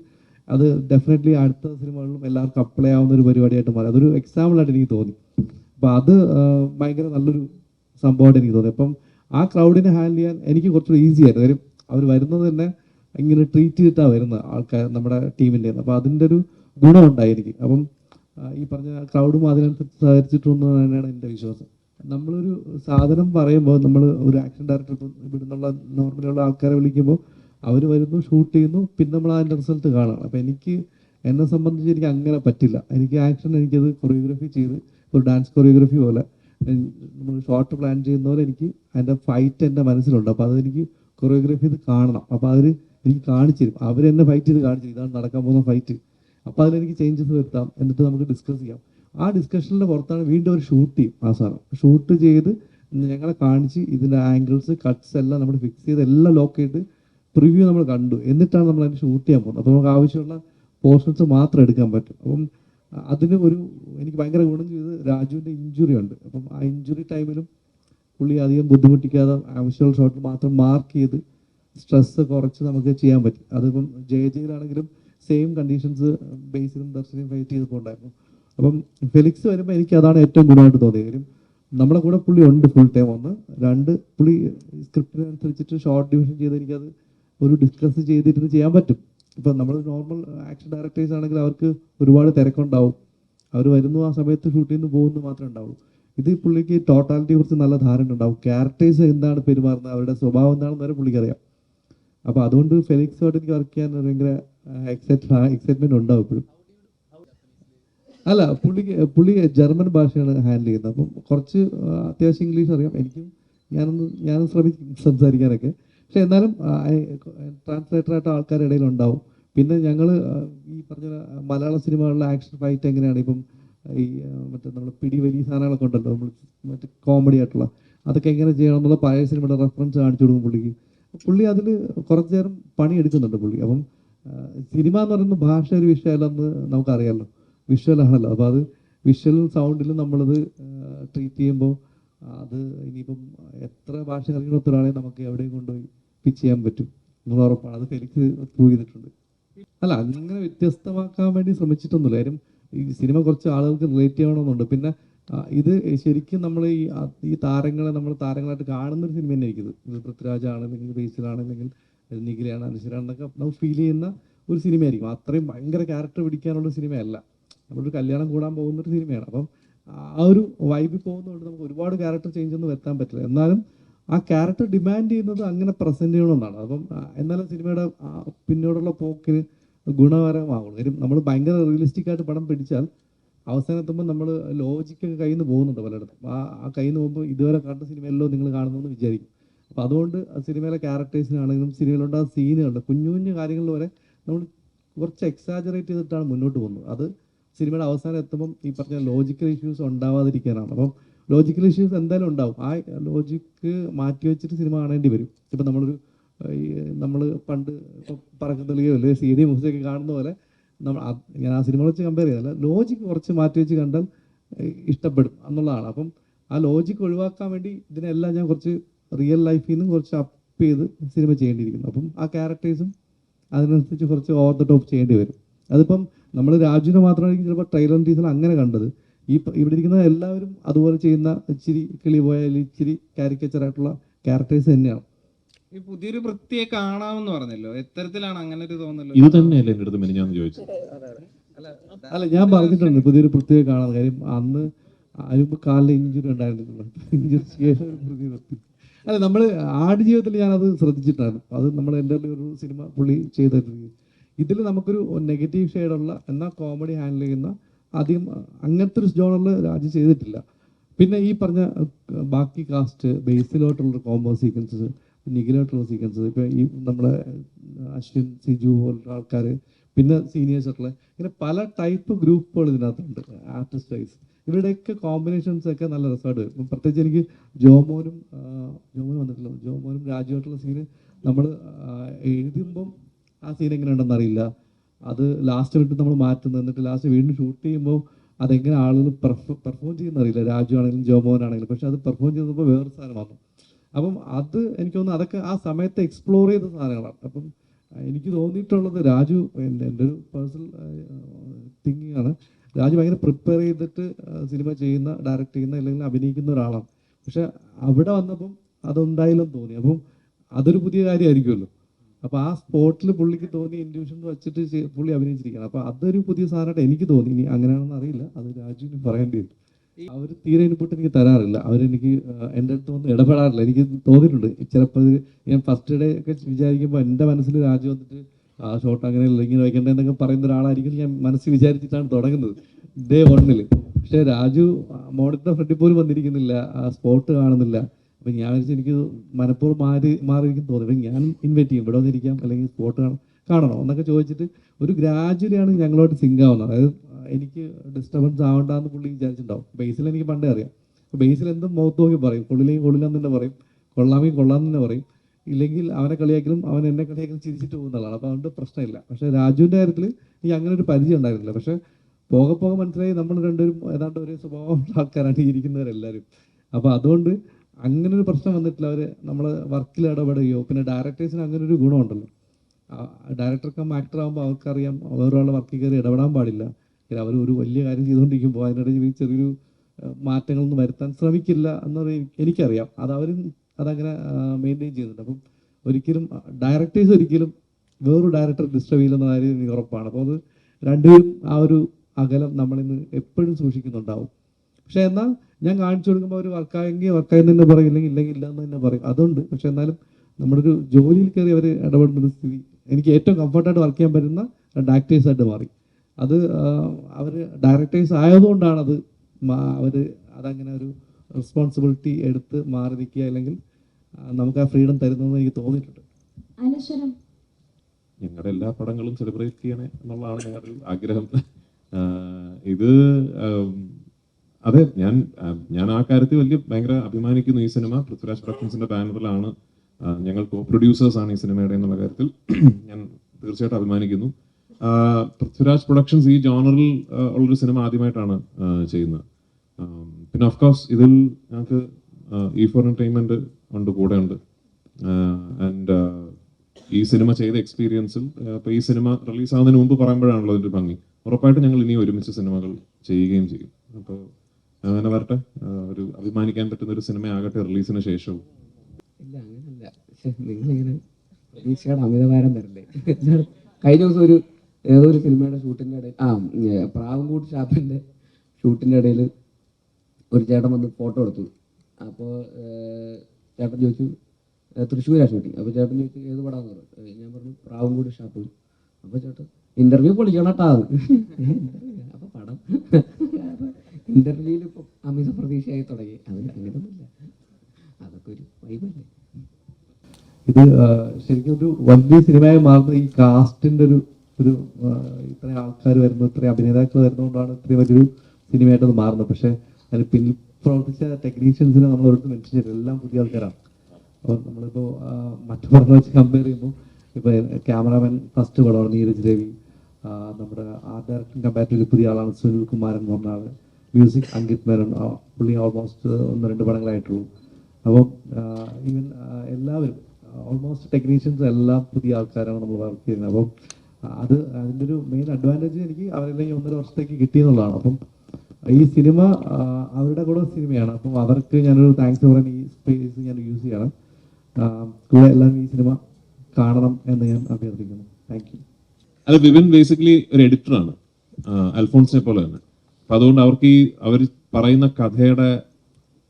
അത് ഡെഫിനറ്റ്ലി അടുത്ത സിനിമകളിലും എല്ലാവർക്കും അപ്ലൈ ആവുന്ന ഒരു പരിപാടിയായിട്ട് മാറി. അതൊരു എക്സാമ്പിൾ ആയിട്ട് എനിക്ക് തോന്നി. അപ്പം അത് ഭയങ്കര നല്ലൊരു സംഭവമായിട്ട് എനിക്ക് തോന്നി. അപ്പം ആ ക്രൗഡിനെ ഹാൻഡിൽ ചെയ്യാൻ എനിക്ക് കുറച്ചൊരു ഈസി ആയിരുന്നു. കാര്യം അവർ വരുന്നത് തന്നെ ഇങ്ങനെ ട്രീറ്റ് ചെയ്തിട്ടാണ് വരുന്നത് ആൾക്കാർ നമ്മുടെ ടീമിന്റെ അപ്പോൾ അതിന്റെ ഒരു ഗുണമുണ്ടായി എനിക്ക്. അപ്പം ഈ പറഞ്ഞ ക്രൗഡും അതിനനുസരിച്ച് സഹകരിച്ചിട്ടുണ്ട് തന്നെയാണ് എന്റെ വിശ്വാസം. നമ്മളൊരു സാധനം പറയുമ്പോൾ നമ്മൾ ഒരു ആക്ഷൻ ഡയറക്ടർ ഇപ്പം ഇവിടെ നിന്നുള്ള നോർമലുള്ള ആൾക്കാരെ വിളിക്കുമ്പോൾ അവർ വരുന്നു ഷൂട്ട് ചെയ്യുന്നു പിന്നെ നമ്മൾ അതിന്റെ റിസൾട്ട് കാണണം അപ്പം എനിക്ക് എന്നെ സംബന്ധിച്ച് എനിക്ക് അങ്ങനെ പറ്റില്ല. എനിക്ക് ആക്ഷൻ എനിക്കത് കൊറിയോഗ്രഫി ചെയ്ത് ഒരു ഡാൻസ് കൊറിയോഗ്രഫി പോലെ. നമ്മൾ ഷോർട്ട് പ്ലാൻ ചെയ്യുന്ന പോലെ എനിക്ക് അതിന്റെ ഫൈറ്റ് എന്റെ മനസ്സിലുണ്ട്. അപ്പോൾ അതെനിക്ക് കൊറിയോഗ്രഫി ഇത് കാണണം. അപ്പോൾ അവർ എനിക്ക് കാണിച്ചു തരും. എന്നെ ഫൈറ്റ് ചെയ്ത് കാണിച്ചു. ഇതാണ് നടക്കാൻ പോകുന്ന ഫൈറ്റ് അപ്പോൾ അതിലെനിക്ക് ചേഞ്ചസ് വരുത്താം. എന്നിട്ട് നമുക്ക് ഡിസ്കസ് ചെയ്യാം. ആ ഡിസ്കഷനിന്റെ പുറത്താണ് വീണ്ടും ഒരു ഷൂട്ട് ചെയ്യും സാധനം. ഷൂട്ട് ചെയ്ത് ഞങ്ങളെ കാണിച്ച് ഇതിന്റെ ആംഗിൾസ് കട്ട്സ് എല്ലാം നമ്മൾ ഫിക്സ് ചെയ്ത് എല്ലാം ലോക്ക് ചെയ്ത് പ്രിവ്യൂ നമ്മൾ കണ്ടു. എന്നിട്ടാണ് നമ്മൾ അതിന് ഷൂട്ട് ചെയ്യാൻ പോകുന്നത്. അപ്പോൾ നമുക്ക് ആവശ്യമുള്ള പോർഷൻസ് മാത്രം എടുക്കാൻ പറ്റും. അപ്പം അതിന് ഒരു എനിക്ക് ഭയങ്കര ഗുണം ചെയ്ത് രാജുവിന്റെ ഇഞ്ചുറി ഉണ്ട്. അപ്പം ആ ഇഞ്ചുറി ടൈമിലും പുള്ളി അധികം ബുദ്ധിമുട്ടിക്കാതെ ആവശ്യമുള്ള ഷോട്ട് മാത്രം മാർക്ക് ചെയ്ത് സ്ട്രെസ് കുറച്ച് നമുക്ക് ചെയ്യാൻ പറ്റും. അതിപ്പം ജയ ജയിലാണെങ്കിലും സെയിം കണ്ടീഷൻസ് ബേസിലും ദർശനയും ഫൈറ്റ് ചെയ്തപ്പോൾ ഉണ്ടായിരുന്നു. അപ്പം ഫെലിക്സ് വരുമ്പോൾ എനിക്ക് അതാണ് ഏറ്റവും ഗുണമായിട്ട് തോന്നിയത്. കാര്യം നമ്മുടെ കൂടെ പുള്ളി ഉണ്ട് ഫുൾ ടൈം ഒന്ന്. രണ്ട് പുള്ളി സ്ക്രിപ്റ്റിനനുസരിച്ചിട്ട് ഷോർട്ട് ഡിവിഷൻ ചെയ്ത് എനിക്കത് ഒരു ഡിസ്കസ് ചെയ്തിരുന്ന് ചെയ്യാൻ പറ്റും. ഇപ്പം നമ്മൾ നോർമൽ ആക്ഷൻ ഡയറക്ടേഴ്സ് ആണെങ്കിൽ അവർക്ക് ഒരുപാട് തിരക്കുണ്ടാവും. അവർ വരുന്നു ആ സമയത്ത് ഷൂട്ട് ചെയ്യുന്നു പോകുന്നു മാത്രമേ ഉണ്ടാവുള്ളൂ. ഇത് പുള്ളിക്ക് ടോട്ടാലിറ്റിയെ കുറിച്ച് നല്ല ധാരണ ഉണ്ടാവും. ക്യാരക്ടേഴ്സ് എന്താണ് പെരുമാറുന്നത് അവരുടെ സ്വഭാവം എന്താണെന്ന് വരെ പുള്ളിക്ക് അറിയാം അപ്പോൾ അതുകൊണ്ട് ഫെലിക്സുമായിട്ട് എനിക്ക് വർക്ക് ചെയ്യാൻ ഭയങ്കര എക്സൈറ്റ് എക്സൈറ്റ്മെന്റ് ഉണ്ടാവും ഇപ്പോഴും. അല്ല പുള്ളിക്ക് പുള്ളി ജർമ്മൻ ഭാഷയാണ് ഹാൻഡിൽ ചെയ്യുന്നത്. അപ്പം കുറച്ച് അത്യാവശ്യം ഇംഗ്ലീഷ് അറിയാം. എനിക്കും ഞാനൊന്ന് ഞാനും ശ്രമിക്കും സംസാരിക്കാനൊക്കെ. പക്ഷെ എന്നാലും ട്രാൻസ്ലേറ്ററായിട്ട് ആൾക്കാരുടെ ഇടയിൽ ഉണ്ടാവും. പിന്നെ ഞങ്ങൾ ഈ പറഞ്ഞ മലയാള സിനിമകളിലെ ആക്ഷൻ ഫൈറ്റ് എങ്ങനെയാണ്? ഇപ്പം ഈ മറ്റേ നമ്മൾ പിടി വലിയ സാധനങ്ങളൊക്കെ ഉണ്ടല്ലോ നമ്മൾ മറ്റേ കോമഡി ആയിട്ടുള്ള. അതൊക്കെ എങ്ങനെ ചെയ്യണം എന്നുള്ള പഴയ സിനിമയുടെ റെഫറൻസ് കാണിച്ചു കൊടുക്കും പുള്ളിക്ക്. പുള്ളി അതിൽ കുറച്ച് നേരം പണി എടുക്കുന്നുണ്ട് പുള്ളി. അപ്പം സിനിമ എന്ന് പറയുന്ന ഭാഷ ഒരു വിഷയമല്ലെന്ന് നമുക്കറിയാമല്ലോ വിഷ്വലാണല്ലോ. അപ്പോൾ അത് വിഷ്വലും സൗണ്ടിലും നമ്മളത് ട്രീറ്റ് ചെയ്യുമ്പോൾ അത് ഇനിയിപ്പം എത്ര ഭാഷ അറിയുന്ന ഒരാളെ നമുക്ക് എവിടെയും കൊണ്ടുപോയി പിച്ച് ചെയ്യാൻ പറ്റും എന്നുള്ള ഉറപ്പാണ്. അതൊക്കെ എനിക്ക് പ്രൂവ് ചെയ്തിട്ടുണ്ട്. അല്ല അങ്ങനെ വ്യത്യസ്തമാക്കാൻ വേണ്ടി ശ്രമിച്ചിട്ടൊന്നുമില്ല. കാര്യം ഈ സിനിമ കുറച്ച് ആളുകൾക്ക് റിലേറ്റ് ചെയ്യണമെന്നുണ്ട്. പിന്നെ ഇത് ശരിക്കും നമ്മൾ ഈ ഈ താരങ്ങളെ നമ്മൾ താരങ്ങളായിട്ട് കാണുന്ന ഒരു സിനിമ തന്നെ ആയിരിക്കും ഇത്. പൃഥ്വിരാജാണ് അല്ലെങ്കിൽ ബേസിലാണ് അല്ലെങ്കിൽ നിഖിലാണ് അനുശ്വരാണെന്നൊക്കെ നമ്മൾ ഫീൽ ചെയ്യുന്ന ഒരു സിനിമയായിരിക്കും അത്രയും ഭയങ്കര ക്യാരക്ടർ പിടിക്കാനുള്ള സിനിമയല്ല നമ്മളൊരു കല്യാണം കൂടാൻ പോകുന്ന ഒരു സിനിമയാണ് അപ്പം ആ ഒരു വൈബിൽ പോകുന്നതുകൊണ്ട് നമുക്ക് ഒരുപാട് ക്യാരക്ടർ ചേഞ്ച് ഒന്നും വരുത്താൻ പറ്റില്ല. എന്നാലും ആ ക്യാരക്ടർ ഡിമാൻഡ് ചെയ്യുന്നത് അങ്ങനെ പ്രസന്റ് ചെയ്യണമെന്നാണ്. അപ്പം ആ, എന്നാലും സിനിമയുടെ ആ പിന്നോടുള്ള പോക്കിന് ഗുണകരമാകുള്ളൂ കാര്യം നമ്മൾ ഭയങ്കര റിയലിസ്റ്റിക് ആയിട്ട് പടം പിടിച്ചാൽ അവസാനം എത്തുമ്പോൾ നമ്മൾ ലോജിക്കൊക്കെ കയ്യിൽ നിന്ന് പോകുന്നുണ്ട് പലയിടത്തും. ആ ആ കയ്യിൽ നിന്ന് പോകുമ്പോൾ ഇതുവരെ കണ്ട സിനിമയല്ലോ നിങ്ങൾ കാണുന്നെന്ന് വിചാരിക്കും. അപ്പോൾ അതുകൊണ്ട് ആ സിനിമയിലെ ക്യാരക്ടേഴ്സിനാണെങ്കിലും സിനിമയിലുണ്ടാകുന്ന സീനുകളുണ്ട് കുഞ്ഞു കുഞ്ഞു കാര്യങ്ങളിൽ വരെ നമ്മൾ കുറച്ച് എക്സാജറേറ്റ് ചെയ്തിട്ടാണ് മുന്നോട്ട് പോകുന്നത്. അത് സിനിമയുടെ അവസാനം എത്തുമ്പം ഈ പറഞ്ഞ ലോജിക്കൽ ഇഷ്യൂസ് ഉണ്ടാവാതിരിക്കാനാണ്. അപ്പം ലോജിക്കൽ ഇഷ്യൂസ് എന്തായാലും ഉണ്ടാവും. ആ ലോജിക്ക് മാറ്റി വെച്ചിട്ട് സിനിമ കാണേണ്ടി വരും. ഇപ്പം നമ്മളൊരു നമ്മൾ പണ്ട് ഇപ്പം പറക്കത്തളിയോ അല്ലെങ്കിൽ സി ഡി കാണുന്ന പോലെ നമ്മൾ ഞാൻ ആ സിനിമ വെച്ച് കമ്പയർ ചെയ്തല്ല ലോജിക്ക് കുറച്ച് മാറ്റി വെച്ച് കണ്ടാൽ ഇഷ്ടപ്പെടും എന്നുള്ളതാണ്. അപ്പം ആ ലോജിക്ക് ഒഴിവാക്കാൻ വേണ്ടി ഇതിനെല്ലാം ഞാൻ കുറച്ച് റിയൽ ലൈഫിൽ നിന്ന് കുറച്ച് അപ്പ് ചെയ്ത് സിനിമ ചെയ്യേണ്ടിയിരിക്കുന്നു. അപ്പം ആ ക്യാരക്ടേഴ്സും അതിനനുസരിച്ച് കുറച്ച് ഓവർ ദ ടോപ്പ് ചെയ്യേണ്ടി വരും. അതിപ്പം നമ്മൾ രാജുവിനെ മാത്രമായിരിക്കും ചിലപ്പോൾ ട്രെയിലർ ടീസർ അങ്ങനെ കണ്ടത്. ഈ ഇവിടെ ഇരിക്കുന്ന എല്ലാവരും അതുപോലെ ചെയ്യുന്ന ഇച്ചിരി കിളി പോയാൽ ഇച്ചിരി കാരിക്കേച്ചർ ആയിട്ടുള്ള ക്യാരക്ടേഴ്സ് തന്നെയാണ്. ഈ പുതിയൊരു വൃത്തിയെ കാണാമെന്ന് പറഞ്ഞല്ലോ. എത്തരത്തിലാണ് അങ്ങനെ ഒരു തോന്നല്ലോ ഇത് തന്നെയല്ലേ എന്റെ അടുത്ത് മെനിഞ്ഞാന്ന് ചോദിച്ചു അല്ല ഞാൻ പറഞ്ഞിട്ടുണ്ട് പുതിയൊരു പ്രത്യേക കാണാൻ. കാര്യം അന്ന് അതിനുമ്പ് കാലിൽ ഇഞ്ചുറി ഉണ്ടായിരുന്നു ഇഞ്ചുറി പുതിയ അല്ല നമ്മൾ ആട് ജീവിതത്തിൽ അത് ശ്രദ്ധിച്ചിട്ടാണ്. അത് നമ്മൾ എന്റെ ഒരു സിനിമ പുള്ളി ചെയ്തിട്ടുണ്ട്. ഇതിൽ നമുക്കൊരു നെഗറ്റീവ് ഷെയ്ഡുള്ള എന്നാൽ കോമഡി ഹാൻഡിൽ ചെയ്യുന്ന അധികം അങ്ങനത്തെ ഒരു ജോണറിൽ രാജു ചെയ്തിട്ടില്ല. പിന്നെ ഈ പറഞ്ഞ ബാക്കി കാസ്റ്റ് ബേസിലോട്ടുള്ള കോംബോ സീക്വൻസസ് നിഖിലോട്ടുള്ള സീക്വൻസസ് ഇപ്പോൾ ഈ നമ്മളെ അശ്വിൻ സിജു പോലുള്ള ആൾക്കാർ പിന്നെ സീനിയേഴ്സ് ആയിട്ടുള്ള ഇങ്ങനെ പല ടൈപ്പ് ഗ്രൂപ്പുകൾ ഇതിനകത്തുണ്ട് ആർട്ടിസ്റ്റ് വൈസ്. ഇവരുടെയൊക്കെ കോമ്പിനേഷൻസ് ഒക്കെ നല്ല രസമായിട്ട് വരും. പ്രത്യേകിച്ച് എനിക്ക് ജോമോനും ജോമോനും വന്നിട്ടില്ല. ജോമോനും രാജുവായിട്ടുള്ള സീന് നമ്മൾ എഴുതുമ്പം ആ സീൻ എങ്ങനെ ഉണ്ടെന്ന് അറിയില്ല. അത് ലാസ്റ്റ് മിനിറ്റ് നമ്മൾ മാറ്റുന്നത്. എന്നിട്ട് ലാസ്റ്റ് വീണ്ടും ഷൂട്ട് ചെയ്യുമ്പോൾ അതെങ്ങനെ ആളുകൾ പെർഫോം ചെയ്യുന്ന അറിയില്ല. രാജു ആണെങ്കിലും ജോമോൻ ആണെങ്കിലും പക്ഷെ അത് പെർഫോം ചെയ്തപ്പോൾ വേറെ സാധനം വന്നു. അപ്പം അത് എനിക്ക് തോന്നുന്നു അതൊക്കെ ആ സമയത്ത് എക്സ്പ്ലോർ ചെയ്ത സാധനങ്ങളാണ്. അപ്പം എനിക്ക് തോന്നിയിട്ടുള്ളത് രാജു എന്റെ എന്റെ ഒരു പേഴ്സണൽ തിങ്കിങ് ആണ്. രാജു ഭയങ്കര പ്രിപ്പയർ ചെയ്തിട്ട് സിനിമ ചെയ്യുന്ന ഡയറക്റ്റ് ചെയ്യുന്ന അല്ലെങ്കിൽ അഭിനയിക്കുന്ന ഒരാളാണ്. പക്ഷെ അവിടെ വന്നപ്പം അതുണ്ടായില്ലെന്ന് തോന്നി. അപ്പം അതൊരു പുതിയ കാര്യമായിരിക്കുമല്ലോ. അപ്പോൾ ആ സ്പോട്ടിൽ പുള്ളിക്ക് തോന്നി ഇൻഡ്യൂഷൻ വെച്ചിട്ട് പുള്ളി അഭിനയിച്ചിരിക്കുകയാണ്. അപ്പൊ അതൊരു പുതിയ സാധനമായിട്ട് എനിക്ക് തോന്നി. ഇനി അങ്ങനെയാണെന്ന് അറിയില്ല. അത് രാജുവിന് പറയേണ്ടി വരും. അവർ തീരെ ഇൻപുട്ട് എനിക്ക് തരാറില്ല. അവരെനിക്ക് എന്റെ അടുത്ത് ഒന്നും ഇടപെടാറില്ല. എനിക്ക് തോന്നിയിട്ടുണ്ട്. ചിലപ്പോൾ ഞാൻ ഫസ്റ്റ് ഡേ ഒക്കെ വിചാരിക്കുമ്പോൾ എന്റെ മനസ്സിൽ രാജു വന്നിട്ട് ആ ഷോട്ട് അങ്ങനെ ഇല്ല ഇങ്ങനെ വയ്ക്കേണ്ടതെന്നൊക്കെ പറയുന്ന ഒരാളായിരിക്കും ഞാൻ മനസ്സിൽ വിചാരിച്ചിട്ടാണ് തുടങ്ങുന്നത്. ഡേ വണ്ണിൽ പക്ഷേ രാജു മോഡത്തെ ഫ്രണ്ടിൽ പോലും വന്നിരിക്കുന്നില്ല. ആ സ്പോട്ട് കാണുന്നില്ല. അപ്പം ഞാൻ എനിക്ക് മനഃപൂർവം മാറി മാറിയിരിക്കും തോന്നി. ഞാൻ ഇൻവൈറ്റ് ചെയ്യും. ഇവിടെ വന്നിരിക്കാം. അല്ലെങ്കിൽ സ്പോട്ട് കാണാം. കാണണോ? എന്നൊക്കെ ചോദിച്ചിട്ട് ഒരു ഗ്രാജുവലിയാണ് ഞങ്ങളോട് സിങ്ക് ആവുന്നത്. അതായത് എനിക്ക് ഡിസ്റ്റർബൻസ് ആവണ്ടെന്ന് പുള്ളി വിചാരിച്ചിട്ടുണ്ടാവും. ബേസിൽ എനിക്ക് പണ്ടേ അറിയാം. ബേസിൽ എന്തും മുഖത്ത് നോക്കി പറയും. കൊള്ളില്ലെങ്കിൽ കൊള്ളില്ലെന്ന് തന്നെ പറയും. കൊള്ളാമെങ്കിൽ കൊള്ളാമെന്ന് തന്നെ പറയും. ഇല്ലെങ്കിൽ അവനെ കളിയാക്കലും അവൻ എന്നെ കളിയാക്കലും ചിരിച്ചിട്ട് പോകുന്നതാണ് അപ്പോൾ അതുകൊണ്ട് പ്രശ്നമില്ല. പക്ഷേ രാജുവിന്റെ കാര്യത്തിൽ എനിക്ക് അങ്ങനെ ഒരു പരിചയം ഉണ്ടായിരുന്നില്ല. പക്ഷേ പോകെ പോകെ മനസ്സിലായി നമ്മൾ രണ്ടുപേരും ഏതാണ്ട് ഒരേ സ്വഭാവമുള്ള ആൾക്കാരാണ് ഈ ഇരിക്കുന്നവരെല്ലാവരും അപ്പോൾ അതുകൊണ്ട് അങ്ങനെ ഒരു പ്രശ്നം വന്നിട്ടില്ല. അവർ നമ്മൾ വർക്കിൽ ഇടപെടുകയോ പിന്നെ ഡയറക്ടേഴ്സിന് അങ്ങനെ ഒരു ഗുണമുണ്ടല്ലോ. ഡയറക്ടർ കം ആക്ടർ ആകുമ്പോൾ അവർക്കറിയാം വേറൊരാളുടെ വർക്കിൽ കയറി ഇടപെടാൻ പാടില്ല. അവർ ഒരു വലിയ കാര്യം ചെയ്തുകൊണ്ടിരിക്കുമ്പോൾ അതിനിടയിൽ ചെറിയൊരു മാറ്റങ്ങളൊന്നും വരുത്താൻ ശ്രമിക്കില്ല എന്നൊരു എനിക്കറിയാം. അത് അവരും അതങ്ങനെ മെയിന്റെയിൻ ചെയ്യുന്നുണ്ട്. അപ്പം ഒരിക്കലും ഡയറക്ടേഴ്സ് ഒരിക്കലും വേറൊരു ഡയറക്ടർ ഡിസ്റ്റർബ് ചെയ്യില്ലെന്ന കാര്യം എനിക്ക് ഉറപ്പാണ്. അപ്പോൾ അത് രണ്ടുപേരും ആ ഒരു അകലം നമ്മളിന്ന് എപ്പോഴും സൂക്ഷിക്കുന്നുണ്ടാവും. പക്ഷെ എന്നാൽ ഞാൻ കാണിച്ചു കൊടുക്കുമ്പോൾ അവർ വർക്കായെങ്കിൽ വർക്കായി തന്നെ പറയും ഇല്ലെങ്കിൽ ഇല്ലെങ്കിൽ ഇല്ല എന്ന് തന്നെ പറയും. അതുണ്ട്. പക്ഷെ എന്നാലും നമ്മുടെ ഒരു ജോലിയിൽ കയറി അവർ ഇടപെടുന്ന ഒരു സ്ഥിതി എനിക്ക് ഏറ്റവും കംഫർട്ടായിട്ട് വർക്ക് ചെയ്യാൻ പറ്റുന്ന രണ്ട് ആക്ടേഴ്സായിട്ട് മാറി. അത് അവർ ഡയറക്ടേഴ്സ് ആയതുകൊണ്ടാണ് അത് അവർ അതങ്ങനെ ഒരു റെസ്പോൺസിബിലിറ്റി എടുത്ത് മാറി നിൽക്കുക അല്ലെങ്കിൽ നമുക്ക് ആ ഫ്രീഡം തരുന്നതെന്ന് എനിക്ക് തോന്നിയിട്ടുണ്ട്. ഞങ്ങളുടെ എല്ലാ പടങ്ങളും സെലിബ്രേറ്റ് ചെയ്യണേ എന്നുള്ളതാണ് ഞങ്ങളുടെ ഒരു ആഗ്രഹം. ഇത് അതെ ഞാൻ ഞാൻ ആ കാര്യത്തിൽ വലിയ ഭയങ്കര അഭിമാനിക്കുന്നു ഈ സിനിമ. പൃഥ്വിരാജ് പ്രൊഡക്ഷൻസിന്റെ ബാനറിലാണ് ഞങ്ങൾ കോ പ്രൊഡ്യൂസേഴ്സ് ആണ് ഈ സിനിമയുടെ എന്നുള്ള കാര്യത്തിൽ. ഞാൻ തീർച്ചയായിട്ടും അഭിമാനിക്കുന്നു. പൃഥ്വിരാജ് പ്രൊഡക്ഷൻസ് ഈ ജോണറിൽ ഉള്ളൊരു സിനിമ ആദ്യമായിട്ടാണ് ചെയ്യുന്നത്. പിന്നെ ഓഫ്കോഴ്സ് ഇതിൽ ഞങ്ങൾക്ക് ഇ ഫോർ എന്റർടൈൻമെന്റ് ഉണ്ട് കൂടെ ഉണ്ട്. ആൻഡ് ഈ സിനിമ ചെയ്ത എക്സ്പീരിയൻസിൽ ഇപ്പോൾ ഈ സിനിമ റിലീസ് ആകുന്നതിന് മുമ്പ് പറയുമ്പോഴാണല്ലോ അതിന്റെ ഭംഗി. ഉറപ്പായിട്ടും ഞങ്ങൾ ഇനി ഒരുമിച്ച് സിനിമകൾ ചെയ്യുകയും ചെയ്യും. അപ്പോൾ അങ്ങനെ വരട്ടെ. ഒരു അഭിമാനിക്കാൻ പറ്റുന്ന ഒരു സിനിമ ആകട്ടെ റിലീസിന് ശേഷവും. ഇല്ല അങ്ങനല്ല. നിങ്ങളിങ്ങനെ പ്രതീക്ഷയുടെ അമിതഭാരം തരല്ലേ കഴിഞ്ഞ ദിവസം ഒരു ഏതോ ഒരു സിനിമയുടെ ഷൂട്ടിന്റെ ഇടയിൽ ആ പ്രാവൻകൂട് ഷാപ്പിന്റെ ഷൂട്ടിന്റെ ഇടയിൽ ഒരു ചേട്ടൻ വന്ന് ഫോട്ടോ എടുത്തു. അപ്പോൾ ചേട്ടൻ ചോദിച്ചു തൃശ്ശൂരാണ് തൃശ്ശൂരാ ഷൂട്ടിങ് അപ്പോൾ ചേട്ടൻ ചോദിച്ചു ഏത് പടാന്ന് പറഞ്ഞു? ഞാൻ പറഞ്ഞു പ്രാവൻകൂട് ഷാപ്പ്. അപ്പോൾ ചേട്ടൻ ഇന്റർവ്യൂ പൊളിക്കണട്ടാ അത്. അപ്പോൾ പടം ഇന്റർവ്യൂവിൽ ഇപ്പോൾ അമിത പ്രതീക്ഷയായി തുടങ്ങി. അതിന് അങ്ങനെയൊന്നുമില്ല അതൊക്കെ ഒരു വൈബല്ലേ ഇത് ശരിക്കും ഒരു വലിയ സിനിമയായി മാറുന്ന ഈ കാസ്റ്റിന്റെ ഒരു ഒരു ഇത്ര ആൾക്കാർ വരുന്നു ഇത്ര അഭിനേതാക്കൾ വരുന്നതുകൊണ്ടാണ് ഇത്രയും വലിയൊരു സിനിമയായിട്ട് അത് മാറുന്നത്. പക്ഷെ അതിന് പിന്നിൽ പ്രവർത്തിച്ച ടെക്നീഷ്യൻസിനെ നമ്മൾ ഒരിടത്ത് മെൻഷൻ ചെയ്തു എല്ലാം പുതിയ ആൾക്കാരാണ്. അപ്പോൾ നമ്മളിപ്പോൾ മറ്റു പടങ്ങൾ വെച്ച് കമ്പയർ ചെയ്യുമ്പോൾ ഇപ്പോൾ ക്യാമറാമാൻ ഫസ്റ്റ് പടമാണ് നീരജ് രവി നമ്മുടെ ആ ഡയറക്ടർ കമ്പാരിറ്റീവ്ലി പുതിയ ആളാണ് സുനിൽ കുമാരൻ എന്ന് പറഞ്ഞ ആൾ. മ്യൂസിക് അങ്കിത് മേനോൻ പുള്ളി ഓൾമോസ്റ്റ് ഒന്ന് രണ്ട് പടങ്ങളായിട്ടുള്ളൂ. അപ്പം ഈവൻ എല്ലാവരും ഓൾമോസ്റ്റ് ടെക്നീഷ്യൻസ് എല്ലാം പുതിയ ആൾക്കാരാണ് നമ്മൾ വർക്ക് ചെയ്യുന്നത്. അപ്പം അത് അതിന്റെ ഒരു മെയിൻ അഡ്വാന്റേജ് എനിക്ക് അവരെല്ലാം ഈ ഒന്നര വർഷത്തേക്ക് കിട്ടിയെന്നുള്ളതാണ് അപ്പം ഈ സിനിമ അവരുടെ കൂടെ സിനിമയാണ് അപ്പം അവർക്ക് ഞാനൊരു താങ്ക്സ് പറയാൻ ഈ സ്പേസ് ഞാൻ യൂസ് ചെയ്യണം. കൂടെ എല്ലാവരും ഈ സിനിമ കാണണം എന്ന് ഞാൻ അഭ്യർത്ഥിക്കുന്നു. താങ്ക് യു അല്ല വിപിൻ ബേസിക്കലി ഒരു എഡിറ്ററാണ് അൽഫോൺസിനെ പോലെ തന്നെ. അപ്പൊ അതുകൊണ്ട് അവർക്ക് ഈ അവർ പറയുന്ന കഥയുടെ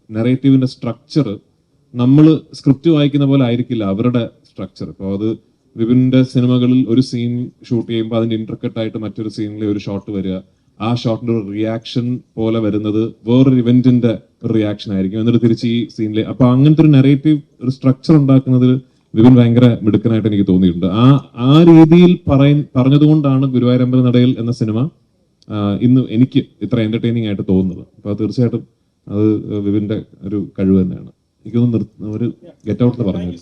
നെറേറ്റീവിന്റെ സ്ട്രക്ചർ നമ്മൾ സ്ക്രിപ്റ്റ് വായിക്കുന്ന പോലെ ആയിരിക്കില്ല അവരുടെ സ്ട്രക്ചർ അപ്പോൾ അത് വിപിന്റെ സിനിമകളിൽ ഒരു സീൻ ഷൂട്ട് ചെയ്യുമ്പോൾ അതിന്റെ ഇന്റർകട്ട് ആയിട്ട് മറ്റൊരു സീനിലെ ഒരു ഷോട്ട് വരിക. ആ ഷോട്ടിന്റെ ഒരു റിയാക്ഷൻ പോലെ വരുന്നത് വേറൊരു ഇവന്റിന്റെ ഒരു റിയാക്ഷൻ ആയിരിക്കും. എന്നിട്ട് തിരിച്ച് ഈ സീനിലെ അപ്പോൾ അങ്ങനത്തെ ഒരു നെറേറ്റീവ് ഒരു സ്ട്രക്ചർ ഉണ്ടാക്കുന്നതിൽ വിപിൻ ഭയങ്കര മിടുക്കനായിട്ട് എനിക്ക് തോന്നിയിട്ടുണ്ട്. ആ ആ രീതിയിൽ പറയ പറഞ്ഞതുകൊണ്ടാണ് ഗുരുവായൂരമ്പല നടയിൽ എന്ന സിനിമ ഇന്ന് എനിക്ക് ഇത്ര എന്റർടൈനിങ് ആയിട്ട് തോന്നുന്നത്. അപ്പൊ തീർച്ചയായിട്ടും അത് വിവിന്റെ ഒരു കഴിവ് തന്നെയാണ്. എനിക്കൊന്ന് ഒരു ഗെറ്റ് ഔട്ട് പറഞ്ഞു പറഞ്ഞത്